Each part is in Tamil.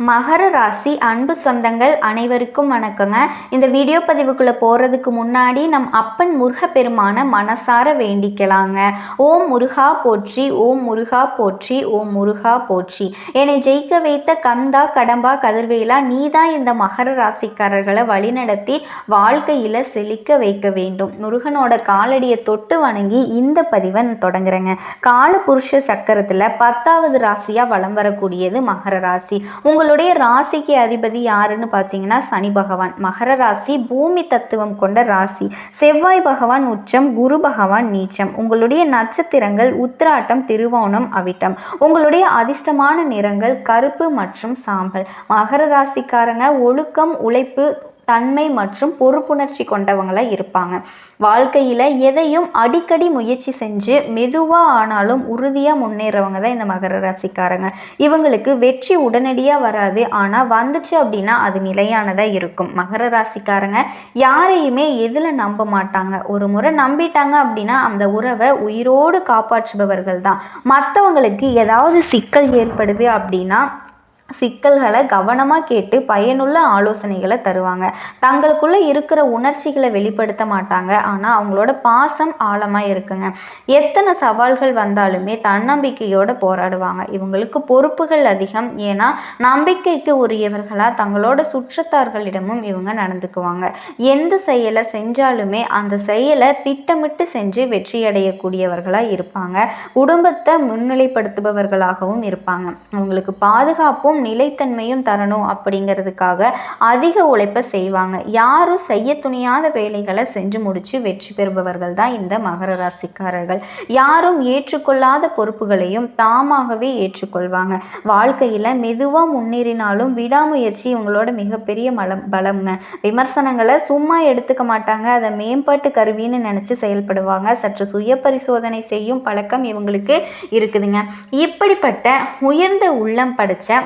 மகர ராசி அன்பு சொந்தங்கள் அனைவருக்கும் வணக்கங்க. இந்த வீடியோ பதிவுக்குள்ளே போகிறதுக்கு முன்னாடி நம் அப்பன் முருகப்பெருமான மனசார வேண்டிக்கலாங்க. ஓம் முருகா போற்றி ஓம் முருகா போற்றி ஓம் முருகா போற்றி. என்னை ஜெயிக்க வைத்த கந்தா கடம்பா கதிர்வேலா நீதான் இந்த மகர ராசிக்காரர்களை வழிநடத்தி வாழ்க்கையில் செழிக்க வைக்க வேண்டும். முருகனோட காலடியை தொட்டு வணங்கி இந்த பதிவை நான் தொடங்குறேங்க. காலபுருஷ சக்கரத்தில் பத்தாவது ராசியாக வலம் வரக்கூடியது மகர ராசி. உங்களுடைய ராசிக்கு அதிபதி யாருன்னு பார்த்தீங்கன்னா சனி பகவான். மகர ராசி பூமி தத்துவம் கொண்ட ராசி. செவ்வாய் பகவான் உச்சம் குரு பகவான் நீச்சம். உங்களுடைய நட்சத்திரங்கள் உத்திராட்டம் திருவோணம் அவிட்டம். உங்களுடைய அதிர்ஷ்டமான நிறங்கள் கருப்பு மற்றும் சாம்பல். மகர ராசிக்காரங்க ஒழுக்கம் உழைப்பு தன்மை மற்றும் பொறுப்புணர்ச்சி கொண்டவங்களாக இருப்பாங்க. வாழ்க்கையில் எதையும் அடிக்கடி முயற்சி செஞ்சு மெதுவாக ஆனாலும் உறுதியாக முன்னேறவங்க தான் இந்த மகர ராசிக்காரங்க. இவங்களுக்கு வெற்றி உடனடியாக வராது. ஆனால் வந்துச்சு அப்படின்னா அது நிலையானதாக இருக்கும். மகர ராசிக்காரங்க யாரையுமே எதில் நம்ப மாட்டாங்க. ஒரு முறை நம்பிட்டாங்க அப்படின்னா அந்த உறவை உயிரோடு காப்பாற்றுபவர்கள் தான். மற்றவங்களுக்கு ஏதாவது சிக்கல் ஏற்படுது அப்படின்னா சிக்கல்களை கவனமாக கேட்டு பயனுள்ள ஆலோசனைகளை தருவாங்க. தங்களுக்குள்ளே இருக்கிற உணர்ச்சிகளை வெளிப்படுத்த மாட்டாங்க. ஆனால் அவங்களோட பாசம் ஆழமாக இருக்குங்க. எத்தனை சவால்கள் வந்தாலுமே தன்னம்பிக்கையோடு போராடுவாங்க. இவங்களுக்கு பொறுப்புகள் அதிகம். ஏன்னா நம்பிக்கைக்கு உரியவர்களாக தங்களோட சுற்றத்தார்களிடமும் இவங்க நடந்துக்குவாங்க. எந்த செயலை செஞ்சாலுமே அந்த செயலை திட்டமிட்டு செஞ்சு வெற்றியடையக்கூடியவர்களாக இருப்பாங்க. குடும்பத்தை முன்னிலைப்படுத்துபவர்களாகவும் இருப்பாங்க. அவங்களுக்கு பாதுகாப்பும் நிலைத்தன்மையும் தரணும் அப்படிங்கிறதுக்காக அதிக உழைப்பை செய்வாங்க. யாரும் செய்ய துணியாத வேலைகளை செஞ்சு முடித்து வெற்றி பெறுபவர்கள் தான் இந்த மகர ராசிக்காரர்கள். யாரும் ஏற்றுக்கொள்ளாத பொறுப்புகளையும் தாமாகவே ஏற்றுக்கொள்வாங்க. வாழ்க்கையில் மெதுவாக முன்னேறினாலும் விடாமுயற்சி இவங்களோட மிகப்பெரிய மலம் பலம்ங்க. விமர்சனங்களை சும்மா எடுத்துக்க மாட்டாங்க. அதை மேம்பாட்டு கருவின்னு நினச்சி செயல்படுவாங்க. சற்று சுய பரிசோதனை செய்யும் பழக்கம் இவங்களுக்கு இருக்குதுங்க. இப்படிப்பட்ட உயர்ந்த உள்ளம் படித்த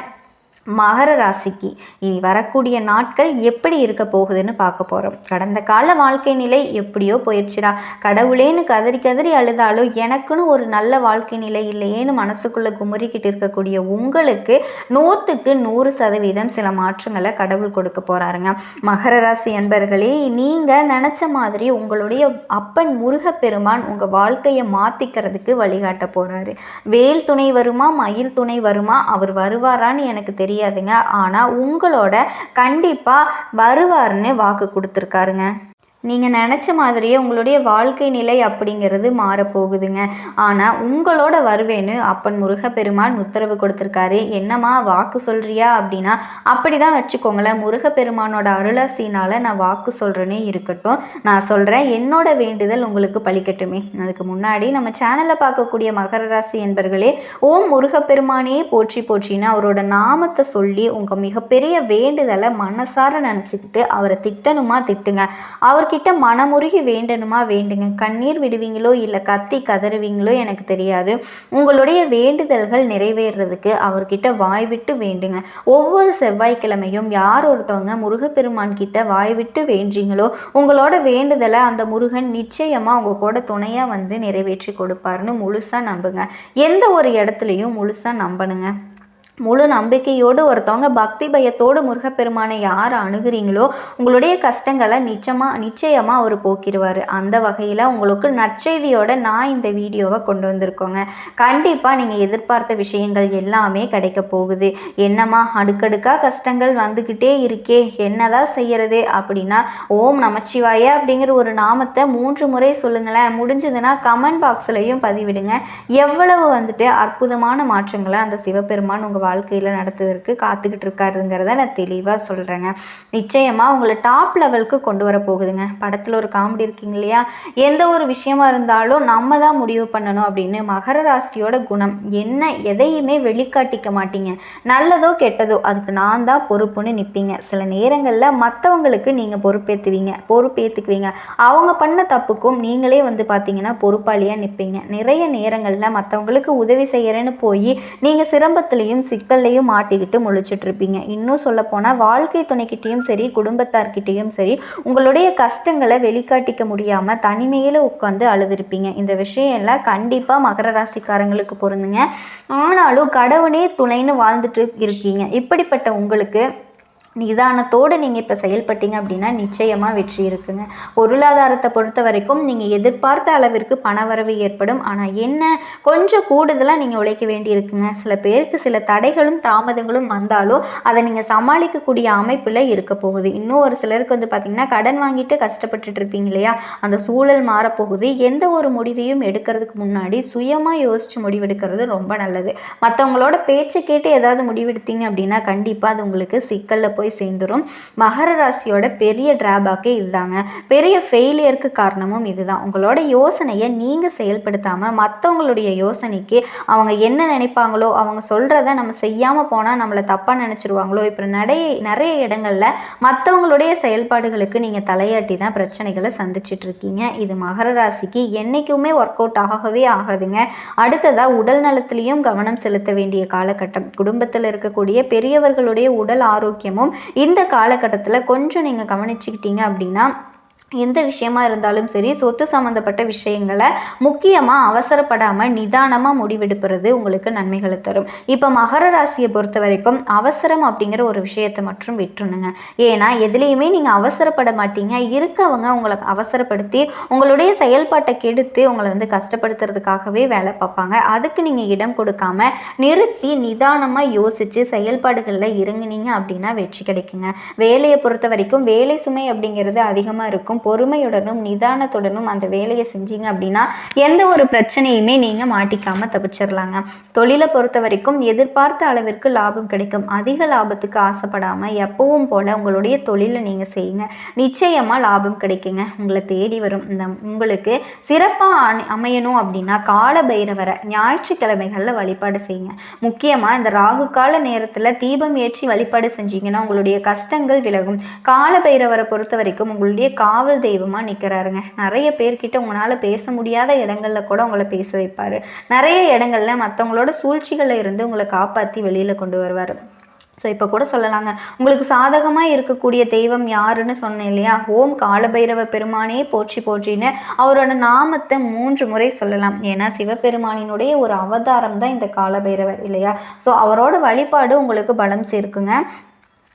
மகர ராசிக்கு இனி வரக்கூடிய நாட்கள் எப்படி இருக்க போகுதுன்னு பார்க்க போகிறோம் கடந்த கால வாழ்க்கை நிலை எப்படியோ போயிடுச்சுடா. கடவுளேன்னு கதறி கதறி அழுதாலும் எனக்குன்னு ஒரு நல்ல வாழ்க்கை நிலை இல்லையேன்னு மனசுக்குள்ளே குமுறிக்கிட்டு இருக்கக்கூடிய உங்களுக்கு நூற்றுக்கு நூறு சதவீதம் சில மாற்றங்களை கடவுள் கொடுக்க போகிறாருங்க மகர ராசி அன்பர்களே நீங்கள் நினச்ச மாதிரி உங்களுடைய அப்பன் முருகப்பெருமான் உங்கள் வாழ்க்கையை மாற்றிக்கிறதுக்கு வழிகாட்ட போகிறாரு வேல் துணை வருமா மயில் துணை வருமா அவர் வருவாரான்னு எனக்கு தெரியும் தெரியாதுங்க. ஆனால் உங்களோட கண்டிப்பாக வருவார்னு வாக்கு கொடுத்துருக்காருங்க. நீங்கள் நினச்ச மாதிரியே உங்களுடைய வாழ்க்கை நிலை அப்படிங்கிறது மாறப்போகுதுங்க. ஆனால் உங்களோட வருவேன்னு அப்பன் முருகப்பெருமான் உத்தரவு கொடுத்துருக்காரு. என்னம்மா வாக்கு சொல்கிறியா அப்படின்னா அப்படி தான் வச்சுக்கோங்களேன். முருகப்பெருமானோட அருளாசினால் நான் வாக்கு சொல்கிறேனே இருக்கட்டும். நான் சொல்கிறேன் என்னோட வேண்டுதல் உங்களுக்கு பழிக்கட்டுமே அதுக்கு முன்னாடி நம்ம சேனலை பார்க்கக்கூடிய மகர ராசி என்பர்களே ஓம் முருகப்பெருமானே போற்றி போற்றின்னு அவரோட நாமத்தை சொல்லி உங்கள் மிகப்பெரிய வேண்டுதலை மனசார நினச்சிக்கிட்டு அவரை திட்டணுமா திட்டுங்க. அவருக்கு கிட்ட மனமுருகி வேண்டணுமா வேண்டுங்க? கண்ணீர் விடுவீங்களோ இல்லை கத்தி கதறுவீங்களோ எனக்கு தெரியாது. உங்களுடைய வேண்டுதல்கள் நிறைவேறதுக்கு அவர்கிட்ட வாய் விட்டு வேண்டுங்க. ஒவ்வொரு செவ்வாய்க்கிழமையும் யார் ஒருத்தவங்க முருகப்பெருமான் கிட்ட வாய் விட்டு வேண்டீங்களோ உங்களோட வேண்டுதலை அந்த முருகன் நிச்சயமாக உங்கள் கூட துணையாக வந்து நிறைவேற்றி கொடுப்பாருன்னு முழுசாக நம்புங்க. எந்த ஒரு இடத்துலையும் முழுசாக நம்பணுங்க. முழு நம்பிக்கையோடு ஒருத்தவங்க பக்தி பயத்தோடு முருகப்பெருமானை யார் அணுகிறீங்களோ உங்களுடைய கஷ்டங்களை நிச்சயமாக நிச்சயமாக அவர் போக்கிடுவார் அந்த வகையில் உங்களுக்கு நற்செய்தியோட நான் இந்த வீடியோவை கொண்டு வந்திருக்கோங்க. கண்டிப்பாக நீங்கள் எதிர்பார்த்த விஷயங்கள் எல்லாமே கிடைக்க போகுது. என்னம்மா அடுக்கடுக்காக கஷ்டங்கள் வந்துக்கிட்டே இருக்கே என்னதான் செய்யறது அப்படின்னா ஓம் நமச்சிவாய அப்படிங்கிற ஒரு நாமத்தை மூன்று முறை சொல்லுங்களேன். முடிஞ்சதுன்னா கமெண்ட் பாக்ஸ்லையும் பதிவிடுங்க. எவ்வளவு வந்துட்டு அற்புதமான மாற்றங்களை அந்த சிவபெருமான் உங்கள் வாழ்க்கையில் நடத்துவதற்கு காத்துக்கிட்டு இருக்காருங்கிறத நான் தெளிவாக சொல்கிறேங்க நிச்சயமாக உங்களை டாப் லெவலுக்கு கொண்டு வர போகுதுங்க. படத்தில் ஒரு காமெடி இருக்கீங்க இல்லையா? எந்த ஒரு விஷயமா இருந்தாலும் நம்ம தான் முடிவு பண்ணணும் அப்படின்னு மகர ராசியோட குணம். என்ன எதையுமே வெளிக்காட்டிக்க மாட்டீங்க. நல்லதோ கெட்டதோ அதுக்கு நான் தான் பொறுப்புன்னு நிற்பீங்க சில நேரங்களில் மற்றவங்களுக்கு நீங்கள் பொறுப்பேற்றுவீங்க பொறுப்பேற்றுக்குவீங்க அவங்க பண்ண தப்புக்கும் நீங்களே வந்து பார்த்தீங்கன்னா பொறுப்பாளியாக நிற்பீங்க நிறைய நேரங்களில் மற்றவங்களுக்கு உதவி செய்கிறேன்னு போய் நீங்கள் சிரமத்துலேயும் சிக்கல்லையும் மாட்டிக்கிட்டு முழிச்சிட்டு இருப்பீங்க இன்னும் சொல்லப்போனால் வாழ்க்கை துணைக்கிட்டேயும் சரி குடும்பத்தார்கிட்டேயும் சரி உங்களுடைய கஷ்டங்களை வெளிக்காட்டிக்க முடியாமல் தனிமையில் உட்காந்து அழுதுருப்பீங்க. இந்த விஷயம் எல்லாம் கண்டிப்பாக மகர ராசிக்காரங்களுக்கு பொருந்துங்க. ஆனாலும் கடவுளே துணைன்னு வாழ்ந்துட்டு இருக்கீங்க. இப்படிப்பட்ட உங்களுக்கு நிதானத்தோடு நீங்கள் இப்போ செயல்பட்டீங்க அப்படின்னா நிச்சயமாக வெற்றி இருக்குங்க. பொருளாதாரத்தை பொறுத்த வரைக்கும் நீங்கள் எதிர்பார்த்த அளவிற்கு பணவரவு ஏற்படும். ஆனால் என்ன? கொஞ்சம் கூடுதலாக நீங்கள் உழைக்க வேண்டி இருக்குங்க. சில பேருக்கு சில தடைகளும் தாமதங்களும் வந்தாலும் அதை நீங்கள் சமாளிக்கக்கூடிய அமைப்பில் இருக்க போகுது. இன்னும் ஒரு சிலருக்கு வந்து பார்த்திங்கன்னா கடன் வாங்கிட்டு கஷ்டப்பட்டுட்டு இருப்பீங்க இல்லையா? அந்த சூழல் மாறப்போகுது. எந்த ஒரு முடிவையும் எடுக்கிறதுக்கு முன்னாடி சுயமாக யோசித்து முடிவெடுக்கிறது ரொம்ப நல்லது. மற்றவங்களோட பேச்சு கேட்டு ஏதாவது முடிவெடுத்தீங்க அப்படின்னா கண்டிப்பாக அது உங்களுக்கு சிக்கலில் போய் போய் சேர்ந்துடும் மகர ராசியோட பெரிய டிராபேக்கே இதுதாங்க பெரிய ஃபெயிலியருக்கு காரணமும் இதுதான். உங்களோட யோசனையை நீங்கள் செயல்படுத்தாமல் மற்றவங்களுடைய யோசனைக்கு அவங்க என்ன நினைப்பாங்களோ அவங்க சொல்கிறத நம்ம செய்யாமல் போனால் நம்மளை தப்பாக நினச்சிருவாங்களோ இப்போ நிறைய நிறைய இடங்களில் மற்றவங்களுடைய செயல்பாடுகளுக்கு நீங்கள் தலையாட்டி தான் பிரச்சனைகளை சந்திச்சிட்டு இருக்கீங்க இது மகர ராசிக்கு என்றைக்குமே ஒர்க் அவுட் ஆகவே ஆகாதுங்க. அடுத்ததாக உடல் நலத்திலையும் கவனம் செலுத்த வேண்டிய காலகட்டம். குடும்பத்தில் இருக்கக்கூடிய பெரியவர்களுடைய உடல் ஆரோக்கியமும் இந்த காலகட்டத்தில் கொஞ்சம் நீங்கள் கவனிச்சுக்கிட்டீங்க அப்படின்னா எந்த விஷயமா இருந்தாலும் சரி சொத்து சம்மந்தப்பட்ட விஷயங்களை முக்கியமாக அவசரப்படாமல் நிதானமாக முடிவெடுப்பது உங்களுக்கு நன்மைகளை தரும். இப்போ மகர ராசியை பொறுத்த வரைக்கும் அவசரம் அப்படிங்கிற ஒரு விஷயத்தை மட்டும் விட்டுருணுங்க. ஏன்னா எதுலேயுமே நீங்கள் அவசரப்பட மாட்டீங்க. இருக்கவங்க உங்களை அவசரப்படுத்தி உங்களுடைய செயல்பாட்டை கெடுத்து உங்களை வந்து கஷ்டப்படுத்துறதுக்காகவே வேலை பார்ப்பாங்க. அதுக்கு நீங்கள் இடம் கொடுக்காம நிறுத்தி நிதானமாக யோசித்து செயல்பாடுகளில் இறங்குனீங்க அப்படின்னா வெற்றி கிடைக்குங்க. வேலையை பொறுத்த வரைக்கும் வேலை சுமை அப்படிங்கிறது அதிகமாக இருக்கும். இருக்கும் பொறுமையுடனும் நிதானத்துடனும் அந்த வேலையை செஞ்சீங்க அப்படின்னா எந்த ஒரு பிரச்சனையுமே நீங்கள் மாட்டிக்காமல் தப்பிச்சிடலாங்க தொழிலை பொறுத்த வரைக்கும் எதிர்பார்த்த அளவிற்கு லாபம் கிடைக்கும். அதிக லாபத்துக்கு ஆசைப்படாமல் எப்பவும் போல் உங்களுடைய தொழிலை நீங்கள் செய்யுங்க. நிச்சயமாக லாபம் கிடைக்குங்க. உங்களை தேடி வரும். இந்த உங்களுக்கு சிறப்பாக அமையணும் அப்படின்னா கால பைரவரை ஞாயிற்றுக்கிழமைகளில் வழிபாடு செய்யுங்க. முக்கியமாக இந்த ராகு கால நேரத்தில் தீபம் ஏற்றி வழிபாடு செஞ்சீங்கன்னா உங்களுடைய கஷ்டங்கள் விலகும். கால பைரவரை பொறுத்த வரைக்கும் உங்களுடைய காவல் காவல் தெய்வமாக நிற்கிறாருங்க நிறைய பேர்கிட்ட உங்களால் பேச முடியாத இடங்களில் கூட உங்களை பேச வைப்பார். நிறைய இடங்களில் மற்றவங்களோட சூழ்ச்சிகளில் இருந்து உங்களை காப்பாற்றி வெளியில் கொண்டு வருவார். ஸோ இப்போ கூட சொல்லலாங்க. உங்களுக்கு சாதகமாக இருக்கக்கூடிய தெய்வம் யாருன்னு சொன்னேன் இல்லையா? ஓம் காலபைரவ பெருமானே போற்றி போற்றின்னு அவரோட நாமத்தை மூன்று முறை சொல்லலாம். ஏன்னா சிவபெருமானினுடைய ஒரு அவதாரம் தான் இந்த காலபைரவர் இல்லையா? ஸோ அவரோட வழிபாடு உங்களுக்கு பலம் சேர்க்குங்க.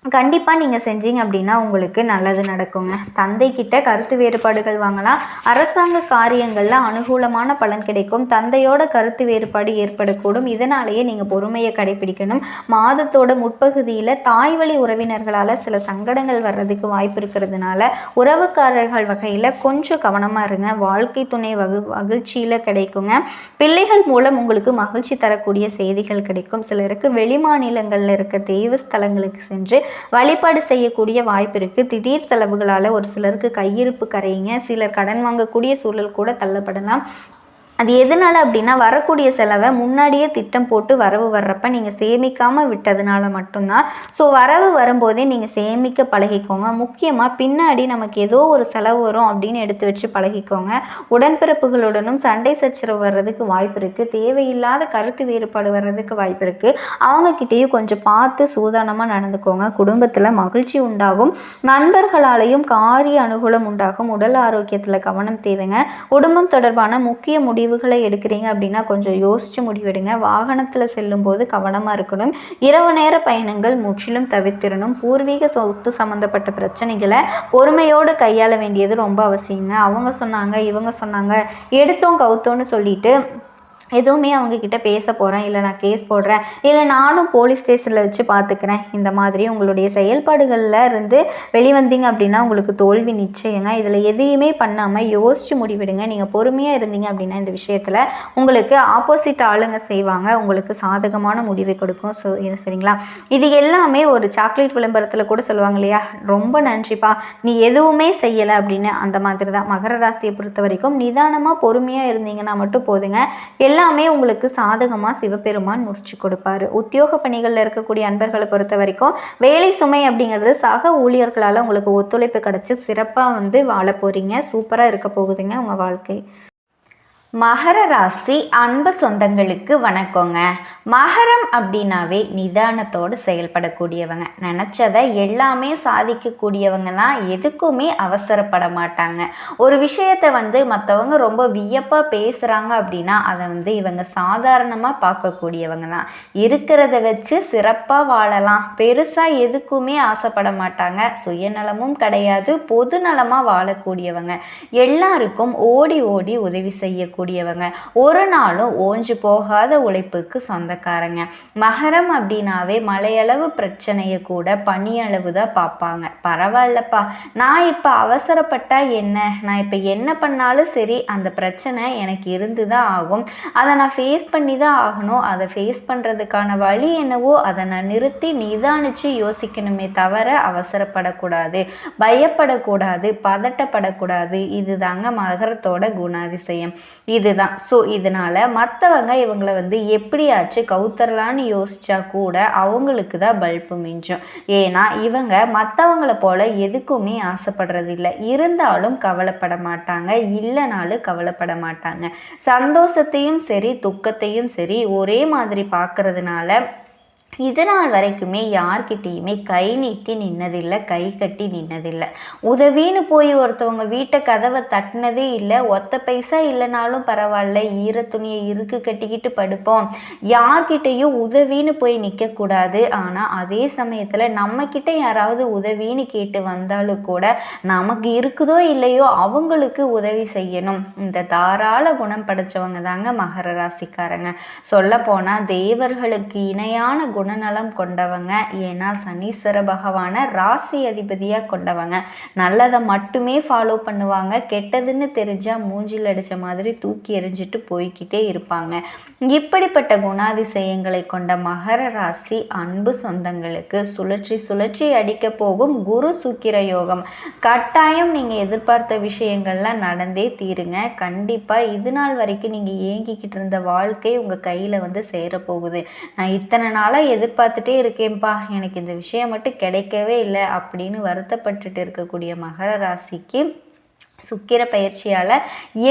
கண்டிப்பாக நீங்கள் செஞ்சீங்க அப்படின்னா உங்களுக்கு நல்லது நடக்குங்க. தந்தைக்கிட்ட கருத்து வேறுபாடுகள் வாங்கலாம். அரசாங்க காரியங்களில் அனுகூலமான பலன் கிடைக்கும். தந்தையோட கருத்து வேறுபாடு ஏற்படக்கூடும். இதனாலேயே நீங்கள் பொறுமையை கடைபிடிக்கணும். மாதத்தோட முற்பகுதியில் தாய் வழி உறவினர்களால் சில சங்கடங்கள் வர்றதுக்கு வாய்ப்பு இருக்கிறதுனால உறவுக்காரர்கள் வகையில் கொஞ்சம் கவனமாக இருங்க. வாழ்க்கை துணை வகு மகிழ்ச்சியில் கிடைக்குங்க. பிள்ளைகள் மூலம் உங்களுக்கு மகிழ்ச்சி தரக்கூடிய செய்திகள் கிடைக்கும். சிலருக்கு வெளிமாநிலங்களில் இருக்க தெய்வ ஸ்தலங்களுக்கு சென்று வழிபாடு செய்யக்கூடிய வாய்ப்பு இருக்குது திடீர் செலவுகளால் ஒரு சிலருக்கு கையிருப்பு கரையுங்க. சிலர் கடன் வாங்கக்கூடிய சூழல் கூட தள்ளப்படலாம். அது எதனால் அப்படின்னா வரக்கூடிய செலவை முன்னாடியே திட்டம் போட்டு வரவு வர்றப்ப நீங்கள் சேமிக்காமல் விட்டதுனால மட்டும்தான். ஸோ வரவு வரும்போதே நீங்கள் சேமிக்க பழகிக்கோங்க. முக்கியமாக பின்னாடி நமக்கு ஏதோ ஒரு செலவு வரும் அப்படின்னு எடுத்து வச்சு பழகிக்கோங்க. உடன்பிறப்புகளுடனும் சண்டை சச்சரவு வர்றதுக்கு வாய்ப்பு இருக்குது தேவையில்லாத கருத்து வேறுபாடு வர்றதுக்கு வாய்ப்பு இருக்குது அவங்கக்கிட்டேயும் கொஞ்சம் பார்த்து சூதானமாக நடந்துக்கோங்க. குடும்பத்தில் மகிழ்ச்சி உண்டாகும். நண்பர்களாலேயும் காரிய அனுகூலம் உண்டாகும். உடல் ஆரோக்கியத்தில் கவனம் தேவைங்க. குடும்பம் தொடர்பான முக்கிய முடிவு முடிவுகளை எடுக்கிறீங்க அப்படின்னா கொஞ்சம் யோசித்து முடிவெடுங்க. வாகனத்தில் செல்லும்போது கவனமாக இருக்கணும். இரவு நேர பயணங்கள் முற்றிலும் தவிர்த்திடணும். பூர்வீக சொத்து சம்மந்தப்பட்ட பிரச்சனைகளை பொறுமையோடு கையாள வேண்டியது ரொம்ப அவசியங்க. அவங்க சொன்னாங்க இவங்க சொன்னாங்க எடுத்தோம் கவுத்தோன்னு சொல்லிட்டு எதுவுமே அவங்கக்கிட்ட பேச போகிறேன் இல்லை நான் கேஸ் போடுறேன். இல்லை நானும் போலீஸ் ஸ்டேஷனில் வச்சு பார்த்துக்கிறேன் இந்த மாதிரி உங்களுடைய செயல்பாடுகளில் இருந்து வெளிவந்தீங்க அப்படின்னா உங்களுக்கு தோல்வி நிச்சயங்க. இதில் எதையுமே பண்ணாமல் யோசித்து முடிவிடுங்க. நீங்கள் பொறுமையாக இருந்தீங்க அப்படின்னா இந்த விஷயத்தில் உங்களுக்கு ஆப்போசிட் ஆளுங்க செய்வாங்க. உங்களுக்கு சாதகமான முடிவை கொடுக்கும். ஸோ சரிங்களா? இது எல்லாமே ஒரு சாக்லேட் விளம்பரத்தில் கூட சொல்லுவாங்க இல்லையா? ரொம்ப நன்றிப்பா. நீ எதுவுமே செய்யலை அப்படின்னு. அந்த மாதிரி தான் மகர ராசியை பொறுத்த வரைக்கும் நிதானமாக பொறுமையாக இருந்தீங்கன்னா மட்டும் போதுங்க. எல்லா எல்லாமே உங்களுக்கு சாதகமாக சிவபெருமான் முடிச்சு கொடுப்பாரு. உத்தியோக பணிகளில் இருக்கக்கூடிய அன்பர்களை பொறுத்த வரைக்கும் வேலை சுமை அப்படிங்கிறது சக ஊழியர்களால் உங்களுக்கு ஒத்துழைப்பு கிடச்சி சிறப்பாக வந்து வாழ போகிறீங்க சூப்பராக இருக்க போகுதுங்க உங்கள் வாழ்க்கை. மகர ராசி அன்பு சொந்தங்களுக்கு வணக்கங்க. மகரம் அப்படின்னாவே நிதானத்தோடு செயல்படக்கூடியவங்க. நினச்சதை எல்லாமே சாதிக்கக்கூடியவங்க தான். எதுக்குமே அவசரப்பட மாட்டாங்க. ஒரு விஷயத்தை வந்து மற்றவங்க ரொம்ப வியப்பாக பேசுகிறாங்க அப்படின்னா அதை வந்து இவங்க சாதாரணமாக பார்க்கக்கூடியவங்க தான். இருக்கிறத வச்சு சிறப்பாக வாழலாம். பெருசாக எதுக்குமே ஆசைப்பட மாட்டாங்க. சுயநலமும் கிடையாது. பொதுநலமாக வாழக்கூடியவங்க. எல்லாருக்கும் ஓடி ஓடி உதவி செய்யக்கூடிய கூடியவங்க ஒரு நாளும் ஓஞ்சு போகாத உழைப்புக்கு சொந்தக்காரங்க. மகரம் அப்படின்னாவே மலையளவு பிரச்சனையை கூட பனியளவு தான் பார்ப்பாங்க. பரவாயில்லப்பா. நான் இப்போ அவசரப்பட்டா என்ன? நான் இப்போ என்ன பண்ணாலும் சரி அந்த பிரச்சனை எனக்கு இருந்து தான் ஆகும். அதை நான் ஃபேஸ் பண்ணி தான் ஆகணும். அதை ஃபேஸ் பண்ணுறதுக்கான வழி என்னவோ அதை நான் நிறுத்தி நிதானித்து யோசிக்கணுமே தவிர அவசரப்படக்கூடாது. பயப்படக்கூடாது. பதட்டப்படக்கூடாது. இதுதாங்க மகரத்தோட குணாதிசயம். இதுதான். ஸோ இதனால் மற்றவங்க இவங்களை வந்து எப்படியாச்சும் கவுத்தரலான்னு யோசிச்சா கூட அவங்களுக்கு தான் பல்பு மிஞ்சும். ஏன்னா இவங்க மற்றவங்கள போல எதுக்குமே ஆசைப்படுறதில்லை. இருந்தாலும் கவலைப்பட மாட்டாங்க. இல்லைனாலும் கவலைப்பட மாட்டாங்க. சந்தோஷத்தையும் சரி துக்கத்தையும் சரி ஒரே மாதிரி பார்க்கறதுனால இது நாள் வரைக்குமே யார்கிட்டேயுமே கை நீட்டி நின்னதில்லை கை கட்டி நின்னதில்லை. உதவின்னு போய் ஒருத்தவங்க வீட்டை கதவை தட்டினதே இல்லை. ஒத்த பைசா இல்லைனாலும் பரவாயில்ல ஈர துணியை இருக்கு கட்டிக்கிட்டு படுப்போம். யார்கிட்டையும் உதவின்னு போய் நிற்கக்கூடாது. ஆனால் அதே சமயத்தில் நம்மக்கிட்ட யாராவது உதவின்னு கேட்டு வந்தாலும் கூட நமக்கு இருக்குதோ இல்லையோ அவங்களுக்கு உதவி செய்யணும். இந்த தாராள குணம் படைச்சவங்க தாங்க மகர ராசிக்காரங்க. சொல்ல போனால் தேவர்களுக்கு இணையான குணநலம் கொண்டவங்க. ஏன்னா சனீஸ்வர பகவான ராசி அதிபதியாக கொண்டவங்க. நல்லதை மட்டுமே ஃபாலோ பண்ணுவாங்க. கெட்டதுன்னு தெரிஞ்சால் மூஞ்சில் அடித்த மாதிரி தூக்கி எறிஞ்சிட்டு போய்கிட்டே இருப்பாங்க. இப்படிப்பட்ட குணாதிசயங்களை கொண்ட மகர ராசி அன்பு சொந்தங்களுக்கு சுழற்சி சுழற்சி அடிக்க போகும் குரு சுக்கிர யோகம். கட்டாயம் நீங்கள் எதிர்பார்த்த விஷயங்கள்லாம் நடந்தே தீருங்க. கண்டிப்பாக இது நாள் வரைக்கும் நீங்கள் ஏங்கிக்கிட்டு இருந்த வாழ்க்கை உங்கள் கையில் வந்து சேரப்போகுது. நான் இத்தனை நாளாக எதிர்பார்த்துட்டே இருக்கேன்ப்பா எனக்கு இந்த விஷயம் மட்டும் கிடைக்கவே இல்லை அப்படின்னு வருத்தப்பட்டுட்டு இருக்கக்கூடிய மகர ராசிக்கு சுக்கிர பயிற்சியால்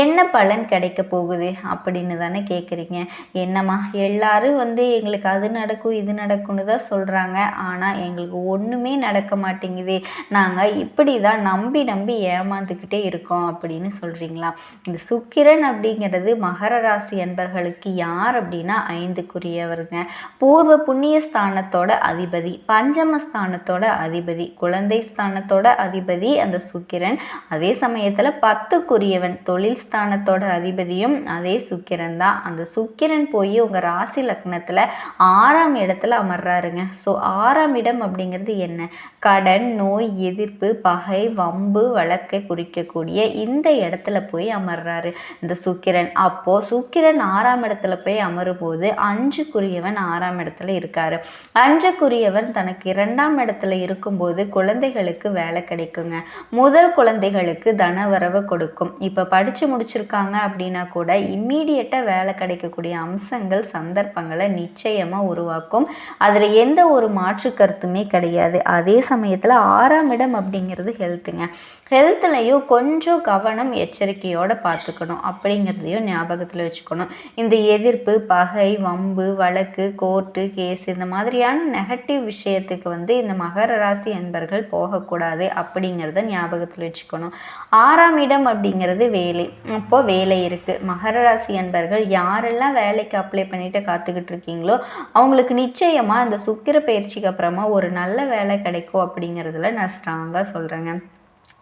என்ன பலன் கிடைக்க போகுது அப்படின்னு தானே கேட்குறீங்க என்னம்மா எல்லாரும் வந்து எங்களுக்கு அது நடக்கும் இது நடக்கும்னு தான் சொல்கிறாங்க ஆனால் எங்களுக்கு ஒன்றுமே நடக்க மாட்டேங்குது. நாங்கள் இப்படி தான் நம்பி நம்பி ஏமாந்துக்கிட்டே இருக்கோம் அப்படின்னு சொல்கிறீங்களா இந்த சுக்கிரன் அப்படிங்கிறது மகர ராசி என்பர்களுக்கு யார் அப்படின்னா ஐந்துக்குரியவருங்க. பூர்வ புண்ணிய ஸ்தானத்தோட அதிபதி பஞ்சமஸ்தானத்தோட அதிபதி குழந்தை ஸ்தானத்தோட அதிபதி அந்த சுக்கிரன். அதே சமயத்தில் இடத்துல பத்துக்குரியவன் தொழில் ஸ்தானத்தோட அதிபதியும் அதே சுக்கிரன் தான். அந்த சுக்கிரன் போய் உங்கள் ராசி லக்னத்தில் ஆறாம் இடத்துல அமர்றாருங்க. ஸோ ஆறாம் இடம் அப்படிங்கிறது என்ன? கடன் நோய் எதிர்ப்பு பகை வம்பு வழக்கை குறிக்கக்கூடிய இந்த இடத்துல போய் அமர்றாரு. இந்த சுக்கிரன். அப்போது சுக்கிரன் ஆறாம் இடத்துல போய் அமரும்போது அஞ்சுக்குரியவன் ஆறாம் இடத்துல இருக்காரு. அஞ்சுக்குரியவன் தனக்கு இரண்டாம் இடத்துல இருக்கும்போது குழந்தைகளுக்கு வேலை கிடைக்குங்க. முதல் குழந்தைகளுக்கு தன வரவை கொடுக்கும். இப்போ படித்து முடிச்சிருக்காங்க அப்படின்னா கூட இம்மீடியட்டாக வேலை கிடைக்கக்கூடிய அம்சங்கள் சந்தர்ப்பங்களை நிச்சயமாக உருவாக்கும். அதில் எந்த ஒரு மாற்று கருத்துமே கிடையாது. அதே சமயத்தில் ஆறாம் இடம் அப்படிங்கிறது ஹெல்த்துங்க ஹெல்த்துலையும் கொஞ்சம் கவனம் எச்சரிக்கையோடு பார்த்துக்கணும் அப்படிங்கிறதையும் ஞாபகத்தில் வச்சுக்கணும். இந்த எதிர்ப்பு பகை வம்பு வழக்கு கோர்ட்டு கேஸ் இந்த மாதிரியான நெகட்டிவ் விஷயத்துக்கு வந்து இந்த மகர ராசி என்பர்கள் போகக்கூடாது அப்படிங்கிறத ஞாபகத்தில் வச்சுக்கணும். ஆறாம் இடம் அப்படிங்கிறது வேலை. அப்போது வேலை இருக்குது மகர ராசி அன்பர்கள் யாரெல்லாம் வேலைக்கு அப்ளை பண்ணிட்டு காத்துக்கிட்டு இருக்கீங்களோ அவங்களுக்கு நிச்சயமாக இந்த சுக்கிர பயிற்சிக்கு அப்புறமா ஒரு நல்ல வேலை கிடைக்கும் அப்படிங்கிறதுல நான் ஸ்ட்ராங்காக சொல்கிறேங்க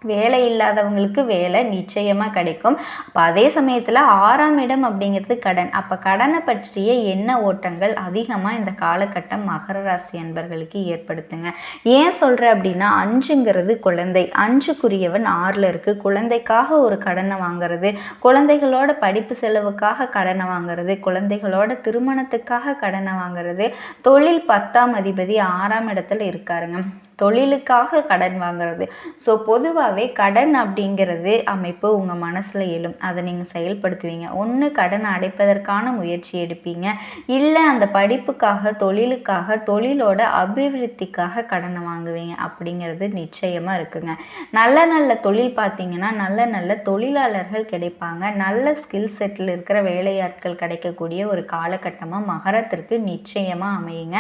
வேலை இல்லாதவங்களுக்கு வேலை நிச்சயமாக கிடைக்கும். அப்போ அதே சமயத்தில் ஆறாம் இடம் அப்படிங்கிறது கடன். அப்போ கடனை பற்றிய எண்ண ஓட்டங்கள் அதிகமாக இந்த காலகட்டம் மகர ராசி அன்பர்களுக்கு ஏற்படுத்துங்க. ஏன் சொல்கிறேன் அப்படின்னா அஞ்சுங்கிறது குழந்தை. அஞ்சுக்குரியவன் ஆறில் இருக்குது குழந்தைக்காக ஒரு கடனை வாங்குறது குழந்தைகளோட படிப்பு செலவுக்காக கடனை வாங்குறது குழந்தைகளோட திருமணத்துக்காக கடனை வாங்குறது தொழில் பத்தாம் அதிபதி ஆறாம் இடத்துல இருக்காருங்க. தொழிலுக்காக கடன் வாங்குறது. ஸோ பொதுவாகவே கடன் அப்படிங்கிறது அமைப்பு உங்கள் மனசில் எழும். அதை நீங்கள் செயல்படுத்துவீங்க. ஒன்று கடனை அடைப்பதற்கான முயற்சி எடுப்பீங்க. இல்லை அந்த படிப்புக்காக தொழிலுக்காக தொழிலோட அபிவிருத்திக்காக கடனை வாங்குவீங்க. அப்படிங்கிறது நிச்சயமாக இருக்குங்க. நல்ல நல்ல தொழில் பார்த்தீங்கன்னா நல்ல நல்ல தொழிலாளர்கள் கிடைப்பாங்க. நல்ல ஸ்கில் செட்டில் இருக்கிற வேலையாட்கள் கிடைக்கக்கூடிய ஒரு காலகட்டமாக மகரத்திற்கு நிச்சயமாக அமையுங்க.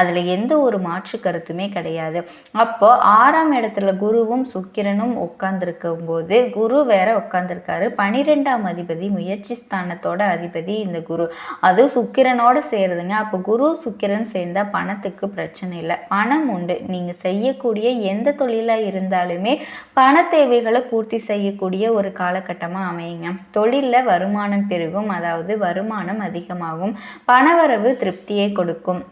அதில் எந்த ஒரு மாற்று கருத்துமே கிடையாது. அப்போ ஆறாம் இடத்துல குருவும் சுக்கிரனும் உட்கார்ந்துருக்கும் போது குரு வேற உட்காந்துருக்காரு பனிரெண்டாம் அதிபதி முயற்சி ஸ்தானத்தோட அதிபதி இந்த குரு. அது சுக்கிரனோட சேருதுங்க. அப்போ குரு சுக்கிரன் சேர்ந்தா பணத்துக்கு பிரச்சனை இல்லை. பணம் உண்டு. நீங்கள் செய்யக்கூடிய எந்த தொழிலாக இருந்தாலுமே பண தேவைகளை பூர்த்தி செய்யக்கூடிய ஒரு காலகட்டமாக அமையுங்க. தொழிலில் வருமானம் பெருகும். அதாவது வருமானம் அதிகமாகும். பணவரவு திருப்தியை கொடுக்கும்.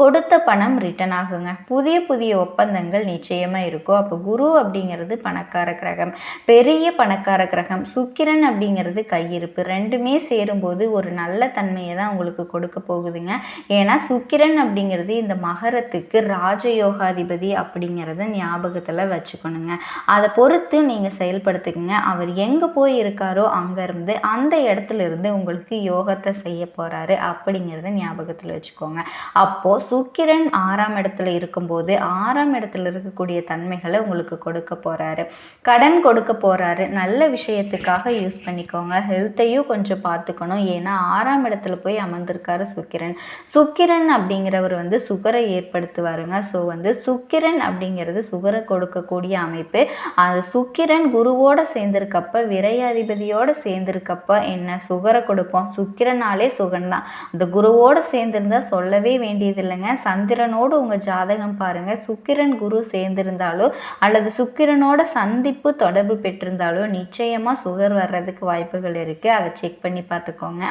கொடுத்த பணம் ரிட்டன் ஆகுங்க. புதிய புதிய ஒப்பந்தங்கள் நிச்சயமாக இருக்கும். அப்போ குரு அப்படிங்கிறது பணக்கார கிரகம். பெரிய பணக்கார கிரகம். சுக்கிரன் அப்படிங்கிறது கையிருப்பு. ரெண்டுமே சேரும்போது ஒரு நல்ல தன்மையை தான் உங்களுக்கு கொடுக்க போகுதுங்க. ஏன்னா சுக்கிரன் அப்படிங்கிறது இந்த மகரத்துக்கு ராஜயோகாதிபதி அப்படிங்கிறத ஞாபகத்தில் வச்சுக்கணுங்க. அதை பொறுத்து நீங்கள் செயல்படுத்துக்குங்க. அவர் எங்கே போய் இருக்காரோ அங்கேருந்து அந்த இடத்துல இருந்து உங்களுக்கு யோகத்தை செய்ய போகிறாரு அப்படிங்கிறத ஞாபகத்தில் வச்சுக்கோங்க. அப்போது சுக்கிரன் ஆறாம் இடத்துல இருக்கும்போது ஆறாம் இடத்துல இருக்கக்கூடிய தன்மைகளை உங்களுக்கு கொடுக்க போகிறாரு கடன் கொடுக்க போகிறாரு நல்ல விஷயத்துக்காக யூஸ் பண்ணிக்கோங்க. ஹெல்த்தையும் கொஞ்சம் பார்த்துக்கணும். ஏன்னா ஆறாம் இடத்துல போய் அமர்ந்திருக்காரு சுக்கிரன். சுக்கிரன் அப்படிங்கிறவர் வந்து சுகரை ஏற்படுத்துவாருங்க. ஸோ வந்து சுக்கிரன் அப்படிங்கிறது சுகரை கொடுக்கக்கூடிய அமைப்பு. அது சுக்கிரன் குருவோட சேர்ந்திருக்கப்ப விரையாதிபதியோட சேர்ந்திருக்கப்ப என்ன? சுகரை கொடுப்போம். சுக்கிரனாலே சுகன் தான் அந்த குருவோட சேர்ந்திருந்தா சொல்லவே வேண்டியது இல்லைங்க. சந்திரனோடு உங்கள் ஜாதகம் பாருங்கள் சுக்கிரன் குரு சேர்ந்திருந்தாலோ அல்லது சுக்கிரனோட சந்திப்பு தொடர்பு பெற்றிருந்தாலோ நிச்சயமாக சுகர் வர்றதுக்கு வாய்ப்புகள் இருக்குது அதை செக் பண்ணி பார்த்துக்கோங்க.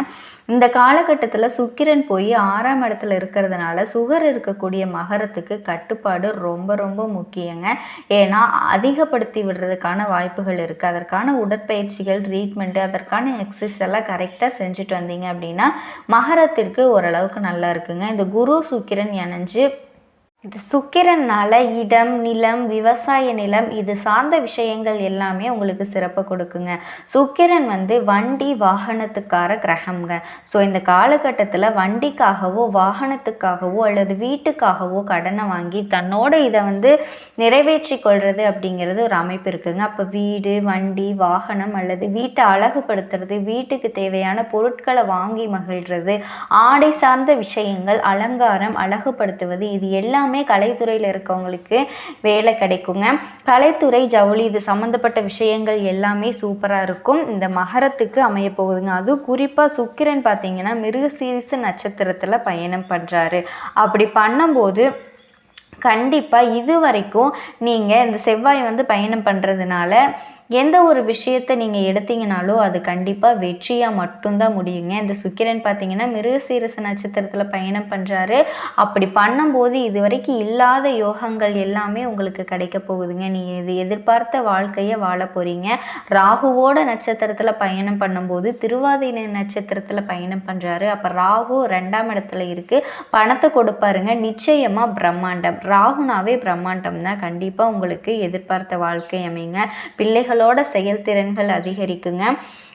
இந்த காலகட்டத்தில் சுக்கிரன் போய் ஆறாம் இடத்துல இருக்கிறதுனால சுகர் இருக்கக்கூடிய மகரத்துக்கு கட்டுப்பாடு ரொம்ப ரொம்ப முக்கியங்க. ஏன்னா அதிகப்படுத்தி விடுறதுக்கான வாய்ப்புகள் இருக்குது அதற்கான உடற்பயிற்சிகள் ட்ரீட்மெண்ட்டு அதற்கான எக்ஸசைஸ் எல்லாம் கரெக்டாக செஞ்சுட்டு வந்தீங்க அப்படின்னா மகரத்திற்கு ஓரளவுக்கு நல்லா இருக்குங்க. இந்த குரு சு சுக்கிரன் இணைஞ்சு இது சுக்கிரனால் இடம் நிலம் விவசாய நிலம் இது சார்ந்த விஷயங்கள் எல்லாமே உங்களுக்கு சிறப்பு கொடுக்குங்க. சுக்கிரன் வந்து வண்டி வாகனத்துக்கார கிரகம்ங்க. ஸோ இந்த காலகட்டத்தில் வண்டிக்காகவோ வாகனத்துக்காகவோ அல்லது வீட்டுக்காகவோ கடனை வாங்கி தன்னோட இதை வந்து நிறைவேற்றி கொள்வது அப்படிங்கிறது ஒரு அமைப்பு இருக்குங்க. அப்போ வீடு வண்டி வாகனம் அல்லது வீட்டை அழகுபடுத்துறது வீட்டுக்கு தேவையான பொருட்களை வாங்கி மகிழ்கிறது ஆடை சார்ந்த விஷயங்கள் அலங்காரம் அழகுபடுத்துவது இது எல்லாம் எல்லாமே கலைத்துறையில் இருக்கவங்களுக்கு வேலை கிடைக்குங்க. கலைத்துறை ஜவுளி இது சம்மந்தப்பட்ட விஷயங்கள் எல்லாமே சூப்பராக இருக்கும். இந்த மகரத்துக்கு அமைய போகுதுங்க. அதுவும் குறிப்பாக சுக்கிரன் பார்த்தீங்கன்னா மிருகசீரிசு நட்சத்திரத்தில் பயணம் பண்ணுறாரு அப்படி பண்ணும்போது கண்டிப்பாக இது வரைக்கும் நீங்கள் இந்த செவ்வாய் வந்து பயணம் பண்ணுறதுனால எந்த ஒரு விஷயத்தை நீங்கள் எடுத்தீங்கனாலோ அது கண்டிப்பாக வெற்றியாக மட்டும்தான் முடியுங்க. இந்த சுக்கிரன் பார்த்தீங்கன்னா மிருகசீரச நட்சத்திரத்தில் பயணம் பண்ணுறாரு அப்படி பண்ணும்போது இது வரைக்கும் இல்லாத யோகங்கள் எல்லாமே உங்களுக்கு கிடைக்க போகுதுங்க. நீங்கள் இது எதிர்பார்த்த வாழ்க்கையை வாழ போகிறீங்க ராகுவோட நட்சத்திரத்தில் பயணம் பண்ணும்போது திருவாதிரை நட்சத்திரத்தில் பயணம் பண்ணுறாரு அப்போ ராகு ரெண்டாம் இடத்துல இருக்குது பணத்தை கொடுப்பாருங்க. நிச்சயமாக பிரம்மாண்டம். ராகுனாவே பிரம்மாண்டம் தான். கண்டிப்பாக உங்களுக்கு எதிர்பார்த்த வாழ்க்கை அமைங்க. பிள்ளைகள் உங்களோட செயல்திறன்கள் அதிகரிக்குங்க.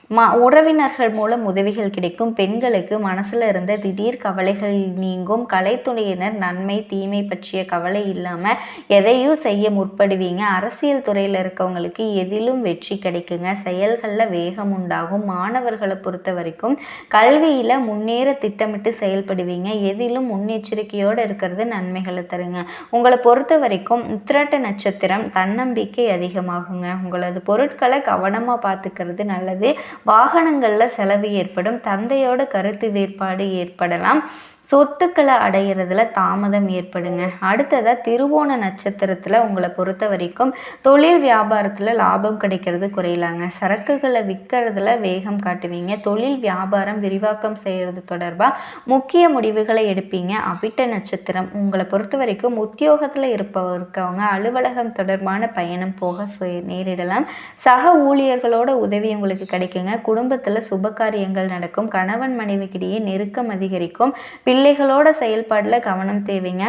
மா உறவினர்கள் மூலம் உதவிகள் கிடைக்கும். பெண்களுக்கு மனசில் இருந்த திடீர் கவலைகள் நீங்கும். கலைத்துறையினர் நன்மை தீமை பற்றிய கவலை இல்லாமல் எதையும் செய்ய முற்படுவீங்க. அரசியல் துறையில் இருக்கவங்களுக்கு எதிலும் வெற்றி கிடைக்குங்க. செயல்களில் வேகம் உண்டாகும். மாணவர்களை பொறுத்த வரைக்கும் கல்வியில் முன்னேற திட்டமிட்டு செயல்படுவீங்க. எதிலும் முன்னெச்சரிக்கையோடு இருக்கிறது நன்மைகளை தருங்க. உங்களை பொறுத்த வரைக்கும் உத்திராட்ட நட்சத்திரம் தன்னம்பிக்கை அதிகமாகுங்க. உங்களது பொருட்களை கவனமாக பார்த்துக்கிறது நல்லது. வாகனங்களில் செலவு ஏற்படும் தந்தையோட கருத்து வேறுபாடு ஏற்படலாம். சொத்துக்களை அடையிறதுல தாமதம் ஏற்படுங்க. அடுத்ததாக திருவோண நட்சத்திரத்தில் உங்களை பொறுத்த வரைக்கும் தொழில் வியாபாரத்தில் லாபம் கிடைக்கிறது குறையலாங்க. சரக்குகளை விற்கிறதுல வேகம் காட்டுவீங்க. தொழில் வியாபாரம் விரிவாக்கம் செய்கிறது தொடர்பாக முக்கிய முடிவுகளை எடுப்பீங்க. அவிட்ட நட்சத்திரம் உங்களை பொறுத்த வரைக்கும் உத்தியோகத்தில் இருப்பவருக்கவங்க அலுவலகம் தொடர்பான பயணம் போக நேரிடலாம். சக ஊழியர்களோட உதவி உங்களுக்கு கிடைக்குங்க. குடும்பத்தில் சுப காரியங்கள் நடக்கும். கணவன் மனைவிக்கிடையே நெருக்கம் அதிகரிக்கும். பிள்ளைகளோட செயல்பாடில் கவனம் தேவைங்க.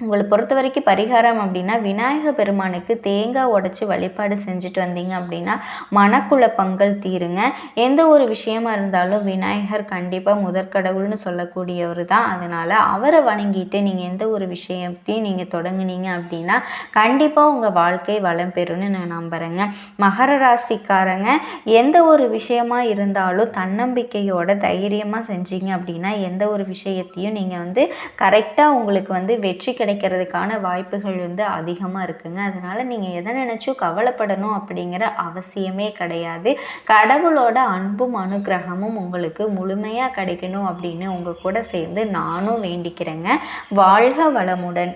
உங்களை பொறுத்த வரைக்கும் பரிகாரம் அப்படின்னா விநாயக பெருமானுக்கு தேங்காய் உடச்சி வழிபாடு செஞ்சுட்டு வந்தீங்க அப்படின்னா மனக்குழப்பங்கள் தீருங்க. எந்த ஒரு விஷயமா இருந்தாலும் விநாயகர் கண்டிப்பாக முதற்கடவுள்னு சொல்லக்கூடியவர் தான். அதனால் அவரை வணங்கிட்டு நீங்கள் எந்த ஒரு விஷயத்தையும் நீங்கள் தொடங்குனீங்க அப்படின்னா கண்டிப்பாக உங்கள் வாழ்க்கை வளம் பெறும்னு நான் நம்புகிறேங்க மகர ராசிக்காரங்க எந்த ஒரு விஷயமா இருந்தாலும் தன்னம்பிக்கையோட தைரியமாக செஞ்சீங்க அப்படின்னா எந்த ஒரு விஷயத்தையும் நீங்கள் வந்து கரெக்டாக உங்களுக்கு வந்து வெற்றி கிடைக்கிறதுக்கான வாய்ப்புகள் வந்து அதிகமாக இருக்குங்க. அதனால் நீங்கள் எதை நினச்சும் கவலைப்படணும் அப்படிங்கிற அவசியமே கிடையாது. கடவுளோட அன்பும் அனுகிரகமும் உங்களுக்கு முழுமையாக கிடைக்கணும் அப்படின்னு உங்கள் கூட சேர்ந்து நானும் வேண்டிக்கிறேங்க. வாழ்க வளமுடன்.